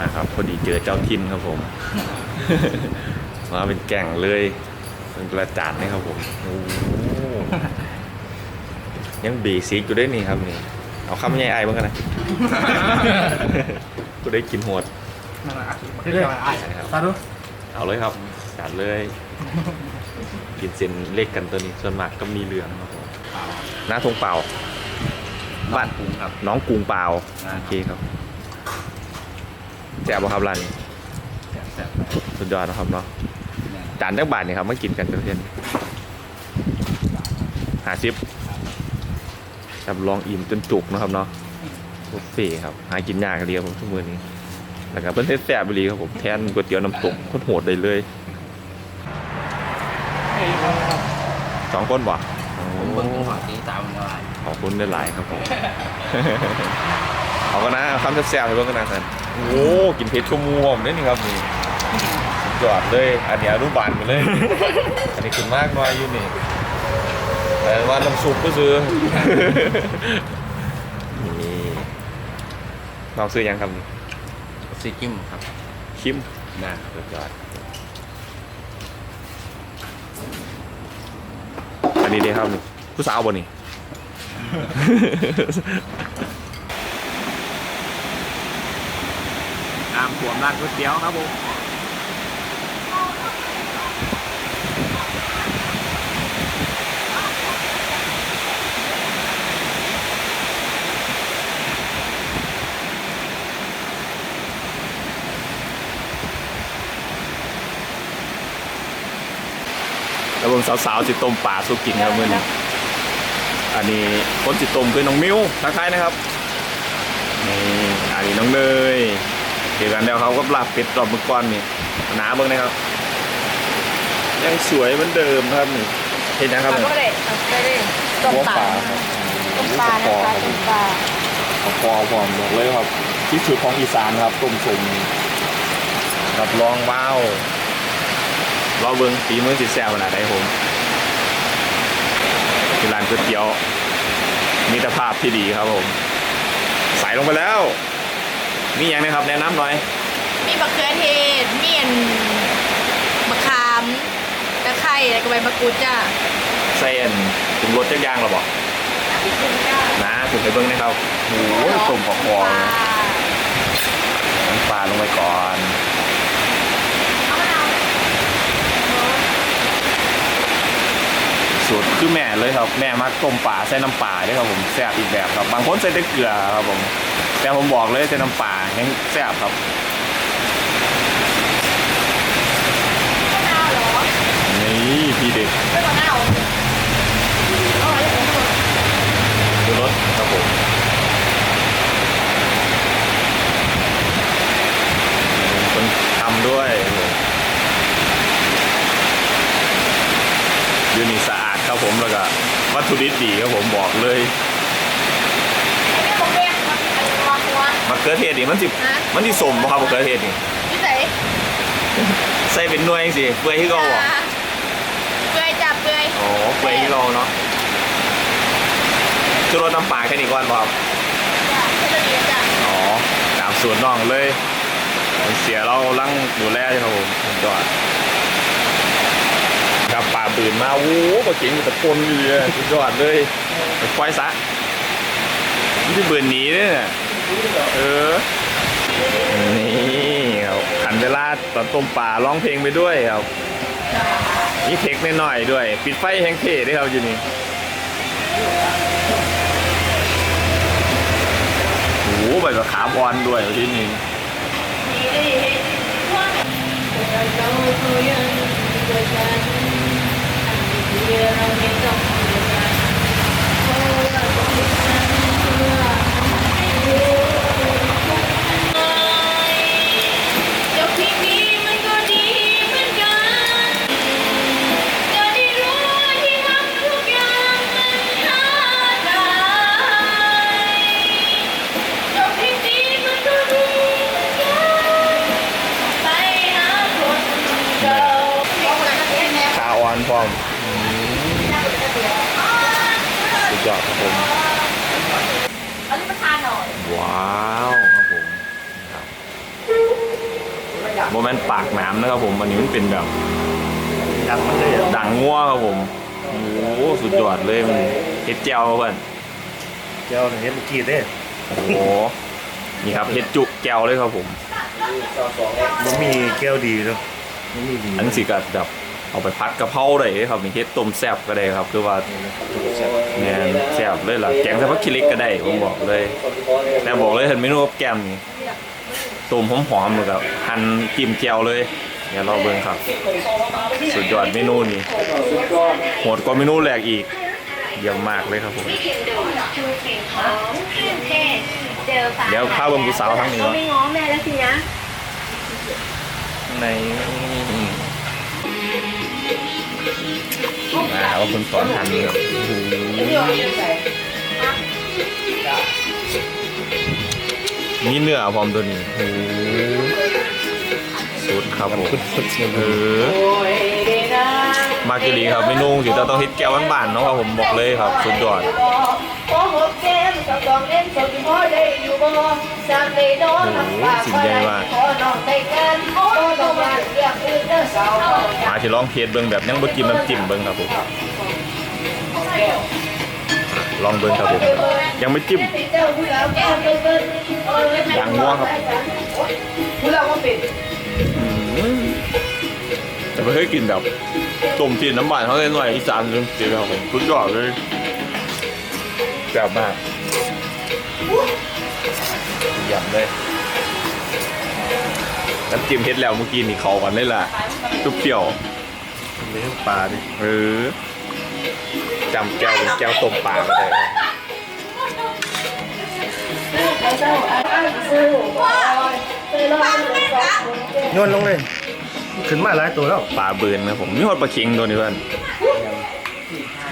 มาครับพอดีเจอเจ้าทินครับผม มาเป็นแก่งเลยเป็นกระจาดนี่ครับผมโอ้โหยังเบีซิกอยู่ได้นี่ครับนี่ เอาข้ามใหญ่ไอ้บ้างกันนะกูได้กินโหดนั่นแหละเรื่อยๆไอ้ใช่ครับตาดูเอาเลยครับจัดเลย กินเส้นเล็กกันตัวนี้ส่วนมากก็มีเหลืองครับผมหน้าทงเปล่าบ้านปรุงครับ น้องกรุงเปล่าอ่าโอเคครับ แจ่บบ่ครับร้านนี้แซ่บสุดยอดนะครับเนาะๆเนี่ยจานจักบาทนี่ครับมากินกันเพื่อนหาซิปครับลองอิ่มจนจุกนะครับเนาะบุฟเฟ่ต์ครับ หากินยากเดียวผมทุกมื้อนี้แล้วก็เพิ่นเทศแซ่บไปเลยครับผมแทนก๋วยเตี๋ยวน้ำตกโคตรโหดเลยเลยสองคนบ่ผมเบิ่งจังหวะตีตามมันก็ได้ขอบคุณได้หลายๆครับผม เอากันนะคำแซ่บๆให้เบิ่งกันนะท่าน โอ้กินเผ็ดชั่วโมงนี่นี่ครับนี่สุดยอดเลย อันนี้อนุบาลไปเลย อันนี้ขึ้นมากน้อยอยู่นี่แต่ว่าน้ำซุปก็ซื้อนี่ลองซื้อยังครับนี่ซีจิ้มครับคิมนะสุดยอด อันนี้เด้ครับนี่ผู้สาวบ่นี่ น้ำท่วมร้านก๋วยเตี๋ยวครับผมแล้วผมสาวๆจิต้มปลาสุกินครับเมื่อนี้อันนี้คนจิต้มคือน้องมิวทักทายนะครับนี่อันนี้น้องเนย เดียวกันแล้วเขาก็ปรับเป็ดรอบเมื่อก่อนนี่หนาเบิ่งนะครับ ยังสวยเหมือนเดิมครับนี่เห็นยังครับปลานี่ก็เลยเอาไปเลยต้มหัวปลาปลาครับต้มปลานะคะต้มปลาเอาพอพร้อมบอกเลยครับ ที่สุดของอีสานครับต้มสมรับรองว้าวรอเบิ้งฝีมือสิแซ่บขนาดไหนผมที่ร้านก๋วยเตี๋ยวมีตรภาพที่ดีครับผม ใส่ลงไปแล้ว มีอย่างนะครับแนะนำหน่อย มีมะเขือเทศมีอันมะขามตะไคร้แล้วก็ใบมะกรูดจ้าเส้นถึงรสจักอยางหรอบอกพี่คุณจ้านะถึงไปเบิ้งนะครับโอ้โหต้มขอคอๆนะน้ำปลาลงไปก่อน เอามะนาว สูตรคือแม่เลยครับแม่มักต้มปลาใส่น้ำปลาด้วยครับผมแซ่บอีกแบบครับ บางคนใส่แต่เกลือครับผม แต่ผมบอกเลยใส่น้ำปลาแห้งแซ่บครับนาวเหรอนี่พี่เด็ดไม่มะนาวเอาไว้เลยดูรสครับผมคนทำด้วยยูนี่สะอา ครับผมแล้วก็วัตถุดิบดีครับผมบอกเลยไม่ได้บอกแม่มาอันนี้วางหัวมะเขือเทศนี่มันสิฮะมันสิสมบ่ครับมะเขือเทศนี่พี่ใส่ใส่เป็นหน่วยสิเปื่อยที่เราบ่เปลือยจับเปลือยอ๋อเปื่อยที่เราเนาะคือรสน้ำปลาแค่นี้ก่อนบ่ครับจ้ะเพื่อนเรียนจ้ะอ๋อตามสูตรน้องเลย เสียเราลังดูแลใช่ครับผมสุดยอด กับป่าบืนมาโอ้โหปลาเก่งมันตะปนอยู่เลยสุดยอดเลยไปปล่อยซะนี่บืนหนีเนี่ยเออนี่ครับขันเวลาตอนต้มป่าร้องเพลงไปด้วยครับนี่เทคนิดหน่อยๆด้วย ปิดไฟแห้งเท่ด้วยครับอยู่นี่โอ้โหใบมะขามอ่อนด้วยที่นี่ เน้ำนะครับผมอันนี้มันเป็นแบบดังมันเลยอะด่างงัวครับผมโอ้โหสุดยอดเลยมันเฮ็ดเจียวครับเพื่อนเจ้าเห็นเมื่อกี้เด้โอ้โหนี่ครับเฮ็ดจุแก้วเลยครับผมมันมีแก้วดีเนาะมันมีดีอันนี้สิก็แบบเอาไปพัดกะเพราได้ครับนี่เฮ็ดต้มแซ่บก็ได้ครับ คือว่าแม่นแซ่บเลยล่ะแกงใส่ผักขี้เหล็กก็ได้ผมบอกเลย แต่บอกเลยเห็นเมนูกับแกมนี่ต้มหอมๆเลยครับหั่นจิ้มแจ่วเลย เดี๋ยวรอเบิ่งครับ สุดยอดเมนูนี้โหดกว่าเมนูแรกอีก เยี่ยมมากเลยครับผมไม่กินดูดชูกลิ่นหอมเครื่องเทศเจอฟ้าเดี๋ยวพาเบิ่งผู้สาวทั้งนี้ก็เนาะไม่ง้อแม่แล้วสินะในมาว่าคุณสอนทันครับโอ้โหมีเนื้อพร้อมตัวนี้โอ้โห สุดครับผมคุณสุดเชียวเออมากิลีครับเมนูสิจะต้องเฮ็ดแก้วบ้านๆเนาะครับผมบอกเลยครับสุดยอดโอ้โหแก้มกับกองเล่นสดที่พ่อได้อยู่บ่สามได้นอนน้ำตาคอยไหลขอนอนแต่งงานโอ้ต้องมาเรียกอื่นเด้อสาวมาที่ลองเทสเบิ่งแบบยังบ่จิ้มน้ำจิ้มเบิ่งครับผมลองเบิ่งครับผมยังไม่จิ้มดังงัวครับ คุณเราก็ปิดอืมแต่ไม่เคยกินแบบต้มจีนน้ำมันเขาเลยหน่อยอีสานจริงๆครับผมสุดยอดเลยแซ่บมากเยี่ยมเลยน้ำจิ้มเฮ็ดแล้วเมื่อกี้นี่เขากันเลยล่ะตุ๊บเปรี้ยวเลี้ยงปลาดิเออจำแก้วเป็นแก้วต้มปลาก็ได้ครับโย นลงเลย ขึ้นมาหลายตัวแล้วปลาเบินนะผมมีฮอดปลาเค็งตัวนี้เพื่อน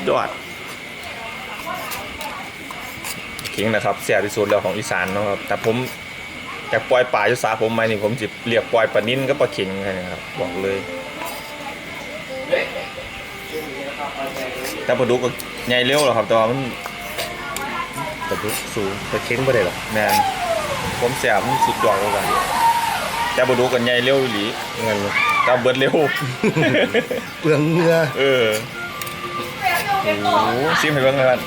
ยอดเค็งนะครับแซ่บที่สุดแล้วของอีสานนะครับแต่ผมจากปล่อยปลายุสาผมมานี่ผมจิเรียกปล่อยปลานิ่นก็ปลาเค็งนะครับบอกเลยแต่ปลาดุกก็ใหญ่เร็วหรอครับแต่ว่ามันแต่ดูสูงไปเค้งไม่ได้หรอกแมนผมแซ่บมันสุดยอดกว่ากัน แต่ปลาดุกกันใหญ่เร็วอีหลีเงินเลยแต่เบิดเร็ว เปลืองเงือเออโอ้โหซิมให้เบิ่งเลยครับ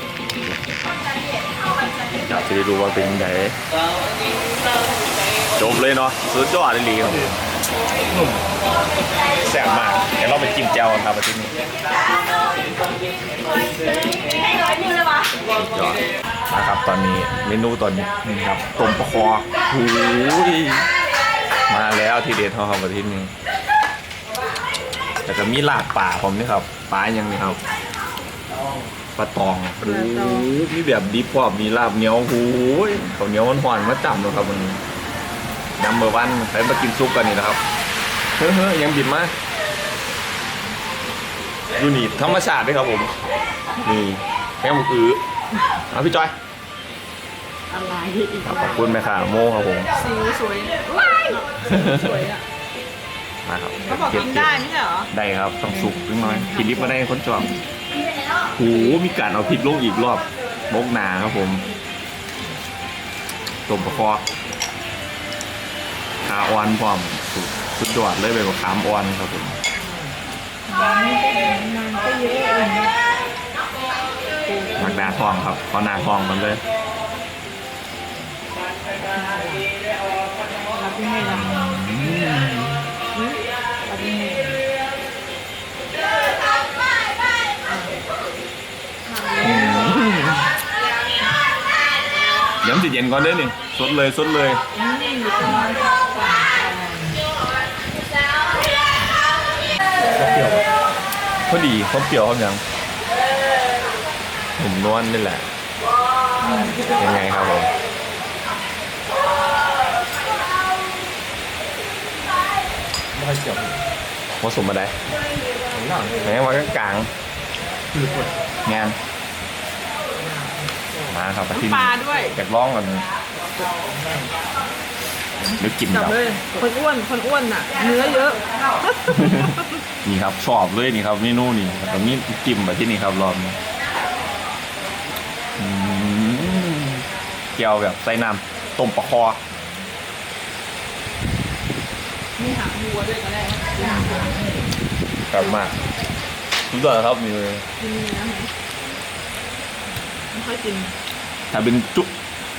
อยากจะได้รู้ว่าเป็นยังไงจบเลยเนาะสุดยอดเลยลีครับแซ่บมาก เดี๋ยวเราไปจิ้มแจ่วกันครับอาทิตย์นี้ให้ร้อยหนึ่งเลยวะสุดยอดนะครับตอนนี้เมนูตอนนี้นี่ครับต้มปลาคอโอ้ย มาแล้วทีเด็ดของเราอาทิตย์นี้แต่ก็มีลาบป่าผมนี่ครับปลายังนี่ครับปลาตองโอ้ยมีแบบดิบพร้อมมีลาบเหนียวโอ้ยข้าวเหนียวมันหวานมาจับเลยครับวันนี้ยำเบอร์วันไปมากินซุปกันนี่นะครับเฮ้ยๆยังบิดมาดูนี่ธรรมชาติด้วยครับผมนี่แม่หมูอื้อเอาพี่จอยอะไรครับขอบคุณแม่ค่ะโมครับผมสีสวยว้าย สวยอะมาครับเขาบอกกินได้ไม่ใช่เหรอ ได้ครับ ต้องสุกนิดหน่อยกินลิฟต์มาได้คนจอบโหมีการเอาพริกลงอีกรอบมกหนาครับผมต้มปลาคอขาอ่อนพร้อมสุดสุดยอดเลยเป็นมะขามอ่อนครับผมนางก็เยอะเองหมักหนาทองครับขอหนาทองกันเลย รับยังไงล่ะรับยังไงเยวมันจะเย็นก่อนเด้อนี่สดเลยสดเลยนี่อยู่ตรงนั้นก็เปรียวพอดีเขาเปรี้ยวเขายังผมนวลนี่แหละ ยังไงครับผม ไม่ ค่อยเปรี้ยวผสมมาได้ของหนังแม้ว่ากลางคือคนงานมาครับอาทิตย์ปนี้ลาด้วยอยากร้องกันนึกกินจับครับเลยคนอ้วนคนอ้วนน่ะ เนื้อเยอะ นี่ครับชอบเลยนี่ครับเมนูนี่ตรงนี้จิ้มแบบที่นี่ครับรอบนี้อืมเกี๊ยวแบบใส่น้ำต้มปลาคอ มีหางวัวด้วยก็ได้มีหางวัวกลับมาทุกตัวครับมีกินเนื้อไหมไม่ค่อยกินถ้าเป็นจุ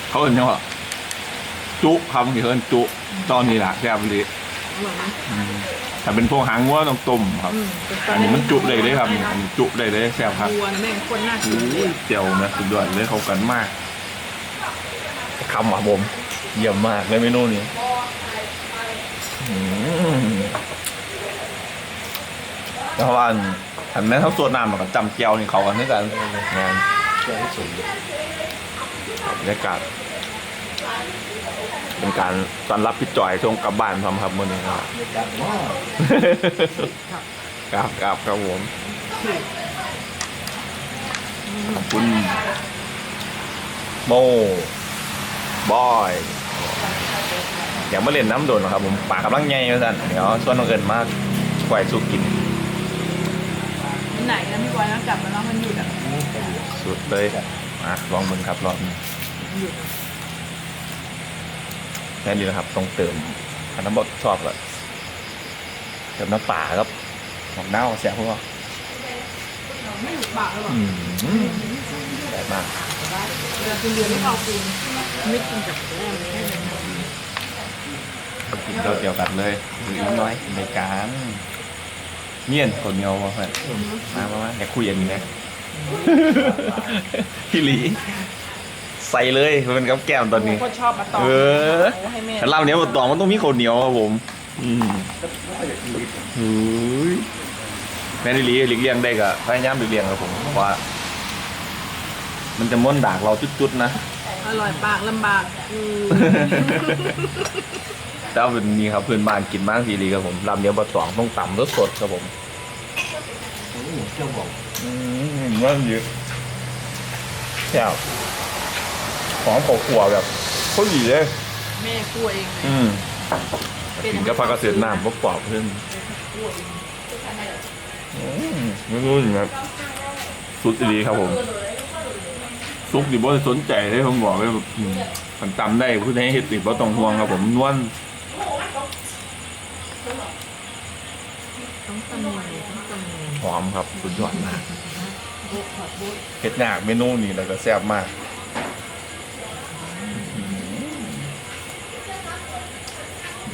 เขาเอิ้นยังไงจุครับที่เขาเอิ้นจุตอนนี้ล่ะแซ่บเลยอร่อยไหมถ้าเป็นพวกหางวัวต้องต้มครับ อืมอันนี้มันจุเลยเลยครับอันนี้จุเลยเลยแซ่บครับ วัวนะแม่งคนน่ากินโอ้ยเจียวนะสุดยอดเลยเข้ากันมากคำอะผมเยี่ยมมากเลยเมนูนี้อืม แล้วว่าอันอันนั้นเขาตัวน้ำกับจำเจียวนี่เขากันด้วยกันงานเจ้าที่สุดบรรยากาศเป็นการต้อนรับพี่จ่อยช่วงกลับบ้านพร้อมครับมื่อนี้ครับกกราบกราบครับผมขอบคุณโมบอย อย่ามาเล่นน้ำโดนหรอกครับผมปากกำลังใหญ่มาสั่นเดี๋ยวชวนน้องเอิญมากปล่อยสู้กินที่ไหนนะพี่บอยนะกลับมาแล้วมันหยุดอะสุดเลยมาลองมึงครับรอบนี้มันหยุดอะแค่นี้นะครับต้องเติมอันน้ำบดชอบแบบเติมน้ำป่าครับหอกเน่าแซ่บพวกไม่หยุดปากเลยหรออืมแซ่บมากเวลากินเดือนไม่เอากินไม่กินกับแม่แค่นั้นกินเราเดียวกันเลยหรืออีกน้อยในการเมี่ยนคนเหนียวมาเพื่อนมามามาอยากคุยอันนี้นะพี่หลีใส่เลยเป็นกับแก้มตอนนี้ก็ชอบมาต่อเออโให้แม่แต่ลาบเหนียวบดตองมันต้องมีข้าวเหนียวครับผม อืมเฮ้ยแม่นอีหลีหลีกเลี่ยงได้ก็พยายามหลีกเลี่ยงครับผมเพราะว่า มันจะม้วนดากเราจุดๆนะ อร่อยปากลำบากอืม แต่เอาเป็นนี้ครับเพื่อนบ้านกินบ้างทีดีครับผมลำเหนียวบะตองต้องต่ำรสสดครับผมเจ้าบอกอืมว่าเยอะแซ่บของขอขวแบบโคตรดีเลยแม่กลัวเองเลยอืมกินกับผักกระเสียดน้ำก็ปอบเพื่อนอืมไม่รู้อย่างแบบสุดดีครับผมซุปดิบ่ได้สนใจเลยผมบอกเลยแบบอืมมันจำได้พูดให้เฮ็ดติบ่ต้องห่วงครับผมนวล ต้องตำหนิต้องตำ หนิหอมครับสุดยอดมากเฮ็ดยากเมนูนี้แล้วก็แซ่บมาก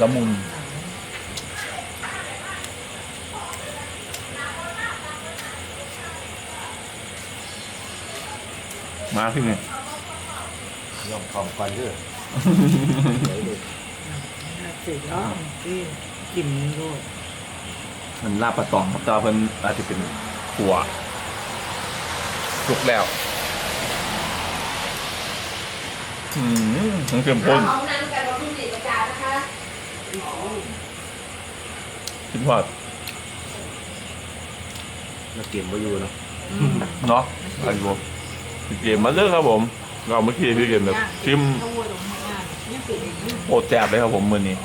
ละมุนมาที่นี่ยอมของก่อนเด้อเสียอะที่กินด้วย มันลาบปลาตองครับแต่ว่าเพิ่นอาจจะเป็นขัวสุกแล้วอืมมันเข้มข้นพร้อมนั้นกับวัตถุดิบประกาศนะคะคิดว่ามาเก็บไว้อยู่เนาะเนาะอันนี้ผมเกมมาเลิกครับผม เราเมื่อกี้พี่เกมแบบชิมถ้าวัวตรงงานเนี่ยปลูกเองเนี่ยโอดแซ่บเลยครับผมมือนี้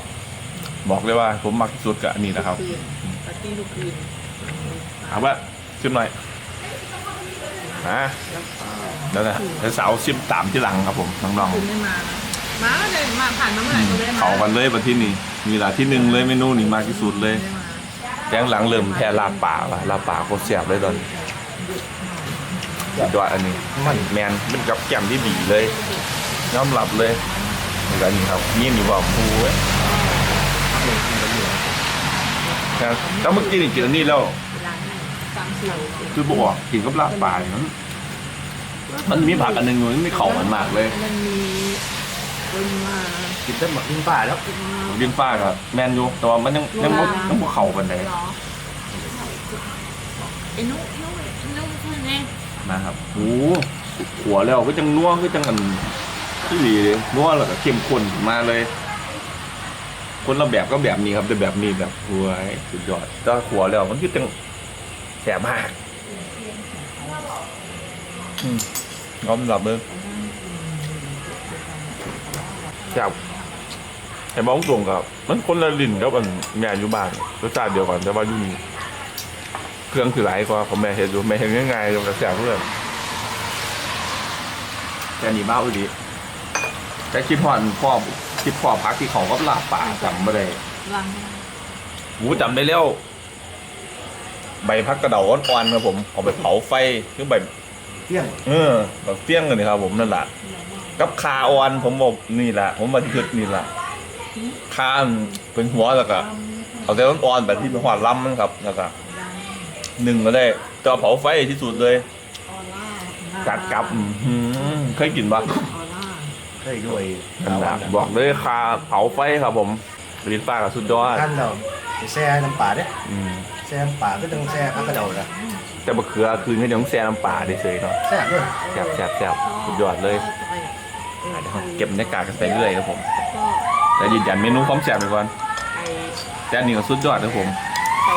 บอกเลยว่าผมมักที่สุดกับอันนี้นะครับคืนปาร์ ตี้ทุกคืนถามว่าชิมหน่อยนะแล้วนะแล้วสาวชิมตามที่หลังครับผมน้องคืนไม่มานะมาก็เลยมาผ่านมาเมื่อไหร่ก็เลยๆมาเขากันเลยมาที่นี่มีหลายที่หนึ่งเลยเมนูนี้มากที่สุดเลย ไม่มาแจ้งหลังเริ่มแพ้ลาบป่าว่ะลาบป่าโคตรแซ่บเลยตอนนี้สุดยอดอันนี้มันแมนมันกับแก้มที่ดีเลยยอมรับเลยนี่ก็นี่ครับนี่นี่ว่าปูเว้ย ครับแล้วเมื่อกี้นี่กินอันนี้แล้ว ร้านนั้นสามสิบคือบอกกินกับลาบป่าเนี่ยมันมันมีผักอันหนึงอยู่มันไม่เข้ากันมากเลยมันมีคนมากินแต่หมักกินป่าแล้วดินฟ้ากับแมนอยู่แต่ว่ามันยังยังบ่ยังบ่เข้ากันเลยเหรอไอ้นุ๊กนุ๊กนุ๊กคือไงนะครับโอ้หัวแล้วก็จังนัวก็จังอันที่ดีเลยนัวแล้วก็เข้มข้นมาเลย คนละแบบก็แบบนี้ครับแต่แบบนี้แบบหวยสุดยอดถ้าหัวแล้วมันคือจังแสบมากอืมยอมรับเลยแสบไอ้บ้องตรงกับ มันคนละลิ่นกับอันแม่อยู่บ้านรสชาติเดียวกันแต่ว่าอยู่นี่เครื่องคือหลายกว่าของแม่เห็นอยู่แม่เห็นง่ายๆกับแสบเพื่อนแต่นี่บ้าอุดีแต่คิดหอนพ่อ คิดพ่อพักที่เขาก็ลาบป่าจำไม่ได้รังหูจำได้แล้ว ใบพักกระเดาอ่อนๆครับผมเอาไปเผาไฟคือใบเที่ยงเออแบบเฟี้ยงกันเลยครับ ผมนั่นแหละกับคาอ่อนผมบอกนี่แหละผมมาคิดนี่แหละคาเป็นหัวแล้วก็เอาแต่ต้นอ่อนแบบที่เป็นหัวลำมันครับแล้วก็หนึ่งก็ได้จะเอาเผาไฟที่สุดเลยออร่ากัดกับอื้อหือเคยกินปะ ออร่าได้ด้วยนั่นแหละบอกเลยคาเผาไฟครับผมลิ้นฟ้ากับสุดยอดท่านเราแซ่น้ำปลาเนี่ยอืมแซ่น้ำปลาก็ต้องแซ่พักกระเดานะแต่บะเขือคืนก็ยังแซ่น้ำปลาได้เลยเนาะแซ่ด้วยแซ่บแซ่บแซ่บสุดยอดเลยอะเดี๋ยวเก็บบรรยากาศกันไปเรื่อยครับผมก็แล้วยืนยันเมนูความแซ่บไปก่อนไอแต่อันนี้ก็สุดยอดครับผมไอ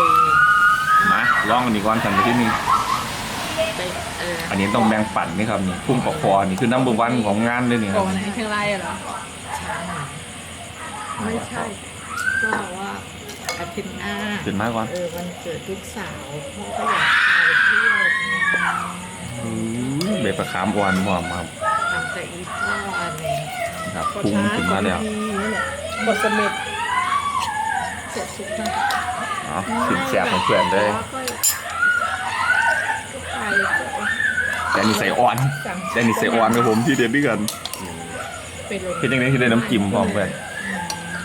มาลองกันดีก่อนกันไปที่นี่ไปเอออันนี้ต้องแบ่งปั่นนี่ครับนี่พุ่งกับคอนี่คือน้ำเบอร์วันของงานเลยนี่คก่รัอบนไหนเชียงรายอะเหรอไม่ใช่ก็ว่าอาทิตย์หน้าตื่นมาก่อนเออวันเกิดลูกสาวพ่อก็อยากพาไปเที่ยวอื้อเบประคามอ่อนหอมครับทำแต่อีพ่ออันนี้ครับพุ่งขึ้นมาแล้วนี่แหละบทสมิธเสร็จสุดนะเนาะสิบแซ่บของเพื่อนเลย ก็ไปก็ แต่นี่ใส่อ่อนสั่งแต่นี่ใส่อ่อนครับผมที่เด็ดด้วยกันไปเลยคือจังนี้คือได้น้ำจิ้มพร้อมเพื่อน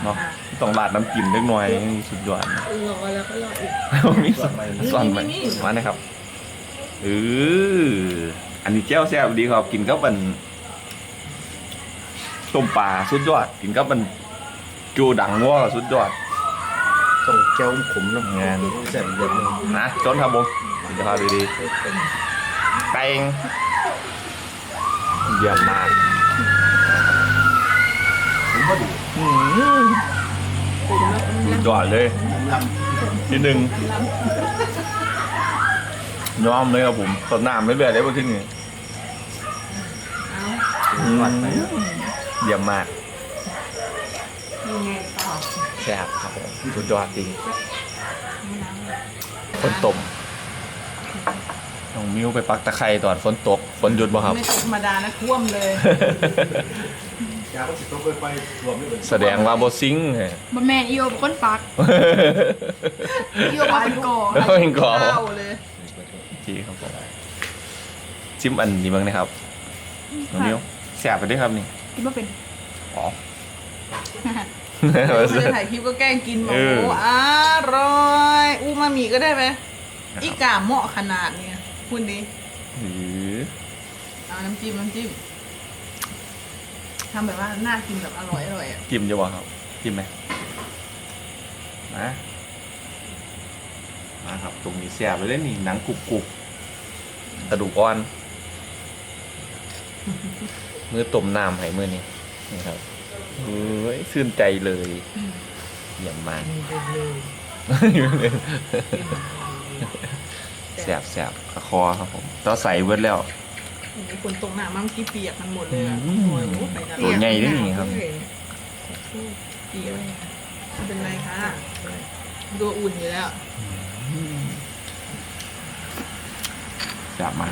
เนาะต้องราดน้ำจิ้มเล็กน้อยสุดยอดนะรอแล้วก็รออีกมีซ่อนซ่อนไปมานะครับเอออันนี้แก้วแซ่บดีครับกินกับมันต้มปลาสุดยอดกินกับมันจูดังงัวสุดยอดต้องแก้วขมน้ำงานแซ่บเดือดนึงนะจนครับผมกินข้าวดีๆ ไก่งเยี่ยมมากผมก็ดีอื้อหือสุดยอดเลยลที่หนึ่งยอมเลยครับผมสดน้ำไม่เบื่อเลยพวกที่นี่เอาำหวานไปเยี่ยมมากยังไงต่อแซ่บครับผมสุดยอดจริงฝนตก น้องมิวไปปักตะไคร้ตอนฝนตกฝนหยุดบ่ครับ ไม่ธรรมดานะท่วมเลยยาก็สิต้องไปไปรวมไม่เป็นแสดงว่าบ่ซิงค์ไงบะแม่นอีโอเป็นคนปักอีโอมาเป็นก่อแล้วเป็นก่อข้าวเลยทีครับผมชิมอันนี้บ้างนะครับน้องมิวแซ่บไปด้วยครับนี่คิดว่าเป็น อ๋อ ไม่ได้ถ่ายคลิปก็แกล้งกินหมูเอออร่อยอูมามิก็ได้ไหมอีกาเหมาะขนาดเนี้ ยคุณดีหรือเอาน้ำจิ้มน้ำจิ้มทำแบบว่าน่ากินแบบอร่อยอร่อยอะจิ้มจะบ่ครับจิ้มไหมมามาครับตรงนี้แซ่บไปเลยนี่หนังกรุบกรุบกระดูกอ่อน มือต้มน้ำให้มือนี้นี่ครับเฮ้ยชื่นใจเลยเยี่ยมมาก แสบแสบคอครับผมต้องใส่เวิร์ดแล้วมีคนตรงหน้ามั่งกี้เปียกมันหมดเลยอะอืมโอ้ยโอ้ยไปกันตัวใหญ่ด้วยนี่ครับ เปียกไม่เป็นไรค่ะตัวอุ่นอยู่แล้ว แสบมาก